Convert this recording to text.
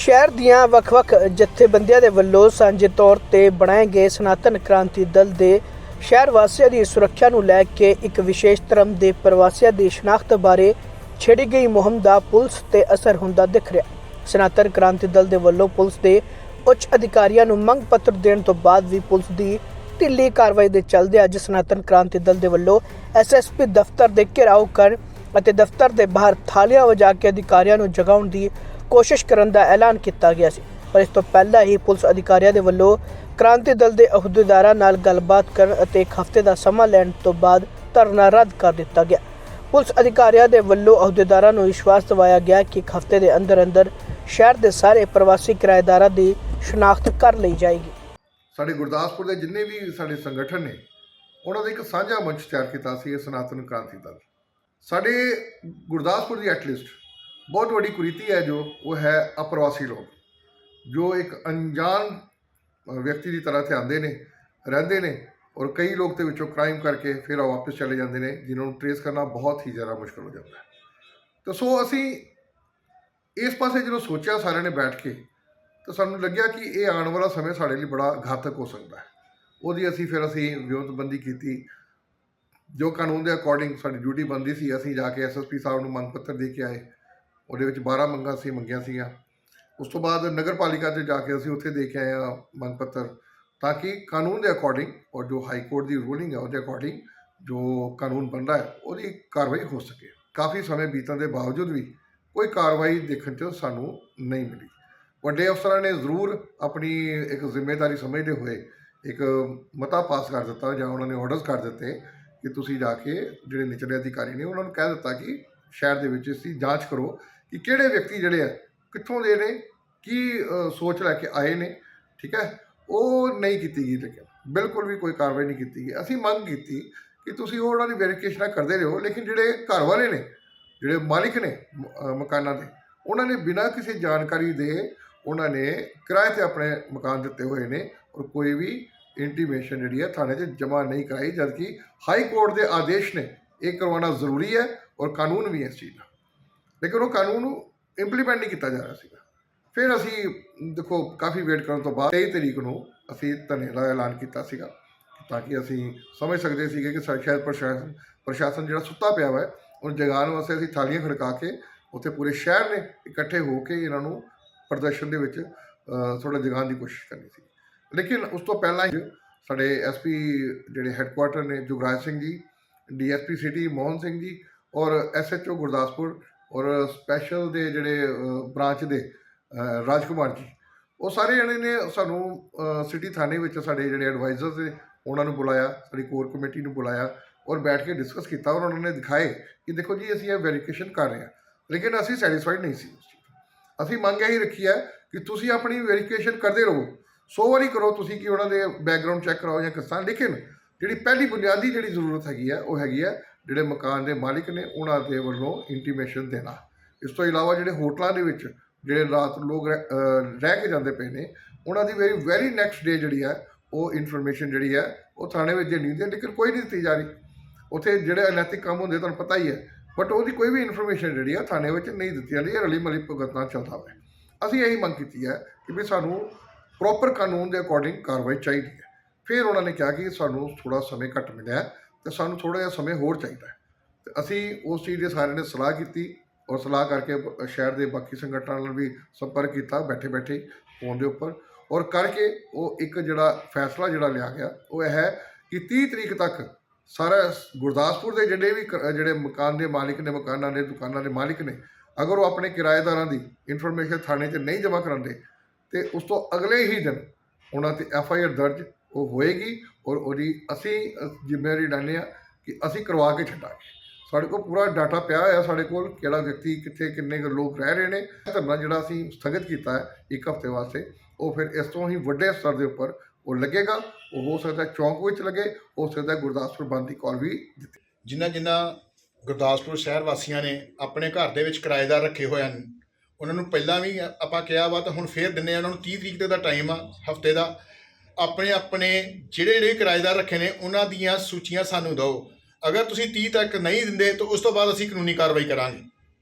ਸ਼ਹਿਰ ਦੀਆਂ ਵੱਖ-ਵੱਖ ਜਥੇਬੰਦੀਆਂ ਦੇ ਵੱਲੋਂ ਸਾਂਝੇ ਤੌਰ ਤੇ ਬਣਾਏ ਗਏ ਸਨਾਤਨ ਕ੍ਰਾਂਤੀ ਦਲ ਦੇ ਸ਼ਹਿਰ ਵਾਸੀਆਂ ਦੀ ਸੁਰੱਖਿਆ ਨੂੰ ਲੈ ਕੇ ਇੱਕ ਵਿਸ਼ੇਸ਼ ਧਰਮ ਦੇ ਪ੍ਰਵਾਸੀਆਂ ਦੀ ਸ਼ਨਾਖਤ ਬਾਰੇ ਛੇੜੀ ਗਈ ਮੁਹਿੰਮ ਦਾ ਪੁਲਿਸ ਤੇ ਅਸਰ ਹੁੰਦਾ ਦਿਖ ਰਿਹਾ। ਸਨਾਤਨ ਕ੍ਰਾਂਤੀ ਦਲ ਦੇ ਵੱਲੋਂ ਪੁਲਿਸ ਦੇ ਉੱਚ ਅਧਿਕਾਰੀਆਂ ਨੂੰ ਮੰਗ ਪੱਤਰ ਦੇਣ ਤੋਂ ਬਾਅਦ ਵੀ ਪੁਲਿਸ ਦੀ ਢਿੱਲੀ ਕਾਰਵਾਈ ਦੇ ਚੱਲਦੇ ਅੱਜ ਸਨਾਤਨ ਕ੍ਰਾਂਤੀ ਦਲ ਦੇ ਵੱਲੋਂ ਐਸਐਸਪੀ ਦਫ਼ਤਰ ਦੇ ਘਿਰਾਓ ਕਰ ਅਤੇ ਦਫ਼ਤਰ ਦੇ ਬਾਹਰ ਥਾਲੀਆਂ ਵਜਾ ਕੇ ਅਧਿਕਾਰੀਆਂ ਨੂੰ ਜਗਾਉਣ ਦੀ ਕੋਸ਼ਿਸ਼ ਕਰਨ ਦਾ ਐਲਾਨ ਕੀਤਾ ਗਿਆ ਸੀ। ਪਰ ਇਸ ਤੋਂ ਪਹਿਲਾਂ ਹੀ ਪੁਲਿਸ ਅਧਿਕਾਰੀਆਂ ਦੇ ਵੱਲੋਂ ਕ੍ਰਾਂਤੀ ਦਲ ਦੇ ਅਹੁਦੇਦਾਰਾਂ ਨਾਲ ਗੱਲਬਾਤ ਕਰਨ ਅਤੇ ਇੱਕ ਹਫ਼ਤੇ ਦਾ ਸਮਾਂ ਲੈਣ ਤੋਂ ਬਾਅਦ ਧਰਨਾ ਰੱਦ ਕਰ ਦਿੱਤਾ ਗਿਆ। ਪੁਲਿਸ ਅਧਿਕਾਰੀਆਂ ਦੇ ਵੱਲੋਂ ਅਹੁਦੇਦਾਰਾਂ ਨੂੰ ਵਿਸ਼ਵਾਸ ਦਿਵਾਇਆ ਗਿਆ ਕਿ ਇੱਕ ਹਫ਼ਤੇ ਦੇ ਅੰਦਰ ਅੰਦਰ ਸ਼ਹਿਰ ਦੇ ਸਾਰੇ ਪ੍ਰਵਾਸੀ ਕਿਰਾਏਦਾਰਾਂ ਦੀ ਸ਼ਨਾਖਤ ਕਰ ਲਈ ਜਾਏਗੀ। ਸਾਡੇ ਗੁਰਦਾਸਪੁਰ ਦੇ ਜਿੰਨੇ ਵੀ ਸਾਡੇ ਸੰਗਠਨ ਨੇ, ਉਹਨਾਂ ਦਾ ਇੱਕ ਸਾਂਝਾ ਮੰਚ ਤਿਆਰ ਕੀਤਾ ਸੀ ਇਹ ਸਨਾਤਨ ਕ੍ਰਾਂਤੀ ਦਲ। ਸਾਡੇ ਗੁਰਦਾਸਪੁਰ ਦੀ ਐਟਲੀਸਟ ਬਹੁਤ ਵੱਡੀ ਕੁਰੀਤੀ ਹੈ ਜੋ, ਉਹ ਹੈ ਅਪਰਵਾਸੀ ਲੋਕ। ਜੋ ਇੱਕ ਅਣਜਾਣ ਵਿਅਕਤੀ ਦੀ ਤਰ੍ਹਾਂ ਇੱਥੇ ਆਉਂਦੇ ਨੇ, ਰਹਿੰਦੇ ਨੇ ਔਰ ਕਈ ਲੋਕ ਤੇ ਵਿੱਚੋਂ ਕ੍ਰਾਈਮ ਕਰਕੇ ਫਿਰ ਉਹ ਵਾਪਸ ਚਲੇ ਜਾਂਦੇ ਨੇ, ਜਿਨ੍ਹਾਂ ਨੂੰ ਟਰੇਸ ਕਰਨਾ ਬਹੁਤ ਹੀ ਜ਼ਿਆਦਾ ਮੁਸ਼ਕਲ ਹੋ ਜਾਂਦਾ ਹੈ। ਤਾਂ ਸੋ ਅਸੀਂ ਇਸ ਪਾਸੇ ਜਦੋਂ ਸੋਚਿਆ ਸਾਰਿਆਂ ਨੇ ਬੈਠ ਕੇ, ਤਾਂ ਸਾਨੂੰ ਲੱਗਿਆ ਕਿ ਇਹ ਆਉਣ ਵਾਲਾ ਸਮੇਂ ਸਾਡੇ ਲਈ ਬੜਾ ਘਾਤਕ ਹੋ ਸਕਦਾ ਹੈ। ਉਹਦੀ ਅਸੀਂ ਫਿਰ ਅਸੀਂ ਵਿਉਂਤਬੰਦੀ ਕੀਤੀ, ਜੋ ਕਾਨੂੰਨ ਦੇ ਅਕੋਰਡਿੰਗ ਸਾਡੀ ਡਿਊਟੀ ਬੰਦੀ ਸੀ, ਅਸੀਂ ਜਾ ਕੇ ਐਸਐਸਪੀ ਸਾਹਿਬ ਨੂੰ ਮੰਗ ਪੱਤਰ ਦੇ ਕੇ ਆਏ। ਉਹਦੇ ਵਿੱਚ 12 ਮੰਗਾਂ ਸੀ ਮੰਗੀਆਂ ਸੀਗੀਆਂ। ਉਸ ਤੋਂ ਬਾਅਦ ਨਗਰ ਪਾਲਿਕਾ 'ਚ ਜਾ ਕੇ ਅਸੀਂ ਉੱਥੇ ਦੇ ਕੇ ਆਏ ਹਾਂ ਮੰਗ ਪੱਤਰ ਤਾਂ ਕਿ ਕਾਨੂੰਨ ਦੇ ਅਕੋਰਡਿੰਗ ਔਰ ਜੋ ਹਾਈ ਕੋਰਟ ਦੀ ਰੂਲਿੰਗ ਹੈ ਉਹਦੇ ਅਕੋਰਡਿੰਗ ਜੋ ਕਾਨੂੰਨ ਬਣਦਾ ਹੈ, ਉਹਦੀ ਕਾਰਵਾਈ ਹੋ ਸਕੇ। ਕਾਫੀ ਸਮੇਂ ਬੀਤਣ ਦੇ ਬਾਵਜੂਦ ਵੀ ਕੋਈ ਕਾਰਵਾਈ ਦੇਖਣ 'ਚ ਸਾਨੂੰ ਨਹੀਂ ਮਿਲੀ। ਵੱਡੇ ਅਫਸਰਾਂ ਨੇ ਜ਼ਰੂਰ ਆਪਣੀ ਇੱਕ ਜ਼ਿੰਮੇਵਾਰੀ ਸਮਝਦੇ ਹੋਏ ਇੱਕ ਮਤਾ ਪਾਸ ਕਰ ਦਿੱਤਾ ਜਾਂ ਉਹਨਾਂ ਨੇ ਆਰਡਰਸ ਕਰ ਦਿੱਤੇ ਕਿ ਤੁਸੀਂ ਜਾ ਕੇ ਜਿਹੜੇ ਨਿਚਲੇ ਅਧਿਕਾਰੀ ਨੇ ਉਹਨਾਂ ਨੂੰ ਕਹਿ ਦਿੱਤਾ ਕਿ ਸ਼ਹਿਰ ਦੇ ਵਿੱਚ ਇਸ ਦੀ ਜਾਂਚ ਕਰੋ। ਕਿ ਕਿਹੜੇ ਵਿਅਕਤੀ ਜਿਹੜੇ ਆ, ਕਿੱਥੋਂ ਦੇ ਨੇ, ਕੀ ਸੋਚ ਲੈ ਕੇ ਆਏ ਨੇ, ਠੀਕ ਹੈ? ਉਹ ਨਹੀਂ ਕੀਤੀ ਗਈ ਲੇਕਿਨ ਬਿਲਕੁਲ ਵੀ ਕੋਈ ਕਾਰਵਾਈ ਨਹੀਂ ਕੀਤੀ ਗਈ। ਅਸੀਂ ਮੰਗ ਕੀਤੀ ਕਿ ਤੁਸੀਂ ਉਹ ਉਹਨਾਂ ਦੀ ਵੈਰੀਫਿਕੇਸ਼ਨ ਕਰਦੇ ਰਹੋ, ਲੇਕਿਨ ਜਿਹੜੇ ਘਰ ਵਾਲੇ ਨੇ, ਜਿਹੜੇ ਮਾਲਿਕ ਨੇ ਮਕਾਨਾਂ ਦੇ, ਉਹਨਾਂ ਨੇ ਬਿਨਾਂ ਕਿਸੇ ਜਾਣਕਾਰੀ ਦੇ ਉਹਨਾਂ ਨੇ ਕਿਰਾਏ ਤੇ ਆਪਣੇ ਮਕਾਨ ਦਿੱਤੇ ਹੋਏ ਨੇ ਔਰ ਕੋਈ ਵੀ ਇੰਟੀਮੇਸ਼ਨ ਜਿਹੜੀ ਹੈ ਥਾਣੇ 'ਚ ਜਮ੍ਹਾਂ ਨਹੀਂ ਕਰਾਈ, ਜਦਕਿ ਹਾਈ ਕੋਰਟ ਦੇ ਆਦੇਸ਼ ਨੇ ਇਹ ਕਰਵਾਉਣਾ ਜ਼ਰੂਰੀ ਹੈ ਔਰ ਕਾਨੂੰਨ ਵੀ ਹੈ ਇਸ ਚੀਜ਼ ਦਾ। ਲੇਕਿਨ ਉਹ ਕਾਨੂੰਨ ਨੂੰ ਇੰਪਲੀਮੈਂਟ ਨਹੀਂ ਕੀਤਾ ਜਾ ਰਿਹਾ ਸੀਗਾ। ਫਿਰ ਅਸੀਂ ਦੇਖੋ, ਕਾਫੀ ਵੇਟ ਕਰਨ ਤੋਂ ਬਾਅਦ 23 ਤਰੀਕ ਨੂੰ ਅਸੀਂ ਧਰਨੇ ਦਾ ਐਲਾਨ ਕੀਤਾ ਸੀਗਾ ਤਾਂ ਕਿ ਅਸੀਂ ਸਮਝ ਸਕਦੇ ਸੀਗੇ ਕਿ ਸਾ- ਸ਼ਾਇਦ ਪ੍ਰਸ਼ਾਸਨ ਪ੍ਰਸ਼ਾਸਨ ਜਿਹੜਾ ਸੁੱਤਾ ਪਿਆ ਵਾ, ਉਹ ਜਗਾਉਣ ਵਾਸਤੇ ਅਸੀਂ ਥਾਲੀਆਂ ਖੜਕਾ ਕੇ ਉੱਥੇ ਪੂਰੇ ਸ਼ਹਿਰ ਨੇ ਇਕੱਠੇ ਹੋ ਕੇ ਇਹਨਾਂ ਨੂੰ ਪ੍ਰਦਰਸ਼ਨ ਦੇ ਵਿੱਚ ਥੋੜਾ ਜਗਾਉਣ ਦੀ ਕੋਸ਼ਿਸ਼ ਕਰਨੀ ਸੀ। ਲੇਕਿਨ ਉਸ ਤੋਂ ਪਹਿਲਾਂ ਹੀ ਸਾਡੇ ਐਸਪੀ ਜਿਹੜੇ ਹੈੱਡਕੁਆਟਰ ਨੇ ਜੁਗਰਾਜ ਸਿੰਘ ਜੀ ਡੀਐਸਪੀ ਸਿਟੀ ਮੋਹਨ ਸਿੰਘ ਜੀ ਔਰ ਐਸਐਚਓ ਗੁਰਦਾਸਪੁਰ ਔਰ ਸਪੈਸ਼ਲ ਦੇ ਜਿਹੜੇ ਬ੍ਰਾਂਚ ਦੇ ਅ, ਰਾਜਕੁਮਾਰ ਜੀ ਉਹ ਸਾਰੇ ਜਣੇ ਨੇ ਸਾਨੂੰ ਸਿਟੀ ਥਾਣੇ ਵਿੱਚ ਸਾਡੇ ਜਿਹੜੇ ਐਡਵਾਈਜ਼ਰਸ ਨੇ ਉਹਨਾਂ ਨੂੰ ਬੁਲਾਇਆ ਸਾਡੀ ਕੋਰ ਕਮੇਟੀ ਨੂੰ ਬੁਲਾਇਆ ਔਰ ਬੈਠ ਕੇ ਡਿਸਕਸ ਕੀਤਾ ਔਰ ਉਹਨਾਂ ਨੇ ਦਿਖਾਏ ਕਿ ਦੇਖੋ ਜੀ ਅਸੀਂ ਇਹ ਵੈਰੀਫਿਕੇਸ਼ਨ ਕਰ ਰਹੇ ਹਾਂ। ਲੇਕਿਨ ਅਸੀਂ ਸੈਟੀਸਫਾਈਡ ਨਹੀਂ ਸੀ ਉਸ ਚੀਜ਼ ਅਸੀਂ ਮੰਗ ਇਹੀ ਰੱਖੀ ਹੈ ਕਿ ਤੁਸੀਂ ਆਪਣੀ ਵੈਰੀਫਿਕੇਸ਼ਨ ਕਰਦੇ ਰਹੋ। ਸੋ ਵਾਰੀ ਕਰੋ ਤੁਸੀਂ ਕਿ ਉਹਨਾਂ ਦੇ ਬੈਕਗ੍ਰਾਉਂਡ ਚੈੱਕ ਕਰਾਓ ਜਾਂ ਕਿਸਾਂ ਲੇਕਿਨ ਜਿਹੜੀ ਪਹਿਲੀ ਬੁਨਿਆਦੀ ਜਿਹੜੀ ਜ਼ਰੂਰਤ ਹੈਗੀ ਹੈ ਉਹ ਹੈਗੀ ਹੈ ਜਿਹੜੇ ਮਕਾਨ ਦੇ ਮਾਲਿਕ ਨੇ, ਉਹਨਾਂ ਦੇ ਵੱਲੋਂ ਇੰਟੀਮੇਸ਼ਨ ਦੇਣਾ। ਇਸ ਤੋਂ ਇਲਾਵਾ ਜਿਹੜੇ ਹੋਟਲਾਂ ਦੇ ਵਿੱਚ ਜਿਹੜੇ ਰਾਤ ਲੋਕ ਰਹਿ ਰਹਿ ਕੇ ਜਾਂਦੇ ਪਏ ਨੇ, ਉਹਨਾਂ ਦੀ ਵੈਰੀ ਵੈਰੀ ਨੈਕਸਟ ਡੇ ਜਿਹੜੀ ਹੈ, ਉਹ ਇਨਫੋਰਮੇਸ਼ਨ ਜਿਹੜੀ ਹੈ, ਉਹ ਥਾਣੇ ਵਿੱਚ ਦੇਣੀ ਹੁੰਦੀ ਹੈ, ਲੇਕਿਨ ਕੋਈ ਨਹੀਂ ਦਿੱਤੀ ਜਾ ਰਹੀ। ਉੱਥੇ ਜਿਹੜੇ ਅਨੈਤਿਕ ਕੰਮ ਹੁੰਦੇ, ਤੁਹਾਨੂੰ ਪਤਾ ਹੀ ਹੈ ਬਟ ਉਹਦੀ ਕੋਈ ਵੀ ਇਨਫੋਰਮੇਸ਼ਨ ਜਿਹੜੀ ਆ ਥਾਣੇ ਵਿੱਚ ਨਹੀਂ ਦਿੱਤੀ ਜਾਂਦੀ, ਇਹ ਰਲੀ ਮਲੀ ਭੁਗਤ ਨਾਲ ਚੱਲਦਾ ਹੈ। ਅਸੀਂ ਇਹੀ ਮੰਗ ਕੀਤੀ ਹੈ ਕਿ ਵੀ ਸਾਨੂੰ ਪ੍ਰੋਪਰ ਕਾਨੂੰਨ ਦੇ ਅਕੋਰਡਿੰਗ ਕਾਰਵਾਈ ਚਾਹੀਦੀ ਹੈ। ਫਿਰ ਉਹਨਾਂ ਨੇ ਕਿਹਾ ਕਿ ਸਾਨੂੰ ਥੋੜਾ ਸਮੇਂ ਘੱਟ ਮਿਲਿਆ ਤੇ ਸਾਨੂੰ ਥੋੜਾ ਜਿਹਾ ਸਮੇਂ ਹੋਰ ਚਾਹੀਦਾ ਹੈ। ਤੇ ਅਸੀਂ ਉਸ ਚੀਜ਼ ਦੇ ਸਾਰਿਆਂ ਨੇ ਸਲਾਹ ਕੀਤੀ ਔਰ ਸਲਾਹ ਕਰਕੇ ਸ਼ਹਿਰ ਦੇ ਬਾਕੀ ਸੰਗਠਨਾਂ ਨਾਲ ਵੀ ਸੰਪਰਕ ਕੀਤਾ ਬੈਠੇ ਬੈਠੇ ਫੋਨ ਦੇ ਉੱਪਰ। ਔਰ ਕਰਕੇ ਉਹ ਇੱਕ ਜਿਹੜਾ ਫੈਸਲਾ ਜਿਹੜਾ ਲਿਆ ਗਿਆ, ਉਹ ਇਹ ਹੈ ਕਿ 30 ਤਰੀਕ ਤੱਕ ਸਾਰਾ ਗੁਰਦਾਸਪੁਰ ਦੇ ਜਿਹੜੇ ਵੀ ਕ- ਜਿਹੜੇ ਮਕਾਨ ਦੇ ਮਾਲਕ ਨੇ, ਮਕਾਨਾਂ ਦੇ, ਦੁਕਾਨਾਂ ਦੇ ਮਾਲਿਕ ਨੇ, ਅਗਰ ਉਹ ਆਪਣੇ ਕਿਰਾਏਦਾਰਾਂ ਦੀ ਇਨਫੋਰਮੇਸ਼ਨ ਥਾਣੇ 'ਚ ਨਹੀਂ ਜਮ੍ਹਾਂ ਕਰਾਉਂਦੇ, ਤੇ ਉਸ ਤੋਂ ਅਗਲੇ ਹੀ ਦਿਨ ਉਹਨਾਂ ਤੇ ਐਫ ਆਈ ਆਰ ਦਰਜ ਉਹ ਹੋਏਗੀ ਔਰ ਉਹਦੀ ਅਸੀਂ ਜ਼ਿੰਮੇਵਾਰੀ ਲੈਂਦੇ ਹਾਂ ਕਿ ਅਸੀਂ ਕਰਵਾ ਕੇ ਛੱਡਾਂਗੇ। ਸਾਡੇ ਕੋਲ ਪੂਰਾ ਡਾਟਾ ਪਿਆ ਹੋਇਆ ਸਾਡੇ ਕੋਲ, ਕਿਹੜਾ ਵਿਅਕਤੀ, ਕਿੱਥੇ ਕਿੰਨੇ ਕੁ ਲੋਕ ਰਹਿ ਰਹੇ ਨੇ ਧਰਨਾ ਜਿਹੜਾ ਅਸੀਂ ਸਥਗਿਤ ਕੀਤਾ ਹੈ ਇੱਕ ਹਫ਼ਤੇ ਵਾਸਤੇ, ਉਹ ਫਿਰ ਇਸ ਤੋਂ ਹੀ ਵੱਡੇ ਸਤਰ ਦੇ ਉੱਪਰ ਉਹ ਲੱਗੇਗਾ। ਉਹ ਹੋ ਸਕਦਾ ਚੌਂਕ ਵਿੱਚ ਲੱਗੇ, ਹੋ ਸਕਦਾ ਗੁਰਦਾਸਪੁਰ ਬੰਦ ਦੀ ਕਾਲ ਵੀ ਦਿੱਤੀ। ਜਿਨ੍ਹਾਂ ਜਿਨ੍ਹਾਂ ਗੁਰਦਾਸਪੁਰ ਸ਼ਹਿਰ ਵਾਸੀਆਂ ਨੇ ਆਪਣੇ ਘਰ ਦੇ ਵਿੱਚ ਕਿਰਾਏਦਾਰ ਰੱਖੇ ਹੋਏ ਹਨ, ਉਹਨਾਂ ਨੂੰ ਪਹਿਲਾਂ ਵੀ ਆਪਾਂ ਕਿਹਾ ਵਾ ਤਾਂ ਹੁਣ ਫੇਰ ਦਿੰਨੇ ਆ ਉਹਨਾਂ ਨੂੰ 30 ਤਰੀਕ ਤੱਕ ਦਾ ਟਾਈਮ ਆ, ਹਫ਼ਤੇ ਦਾ। ਆਪਣੇ ਆਪਣੇ ਜਿਹੜੇ ਜਿਹੜੇ ਕਿਰਾਏਦਾਰ ਰੱਖੇ ਨੇ, ਉਹਨਾਂ ਦੀਆਂ ਸੂਚੀਆਂ ਸਾਨੂੰ ਦਿਓ। ਅਗਰ ਤੁਸੀਂ 30 ਤੱਕ ਨਹੀਂ ਦਿੰਦੇ, ਤਾਂ ਉਸ ਤੋਂ ਬਾਅਦ ਅਸੀਂ ਕਾਨੂੰਨੀ ਕਾਰਵਾਈ ਕਰਾਂਗੇ।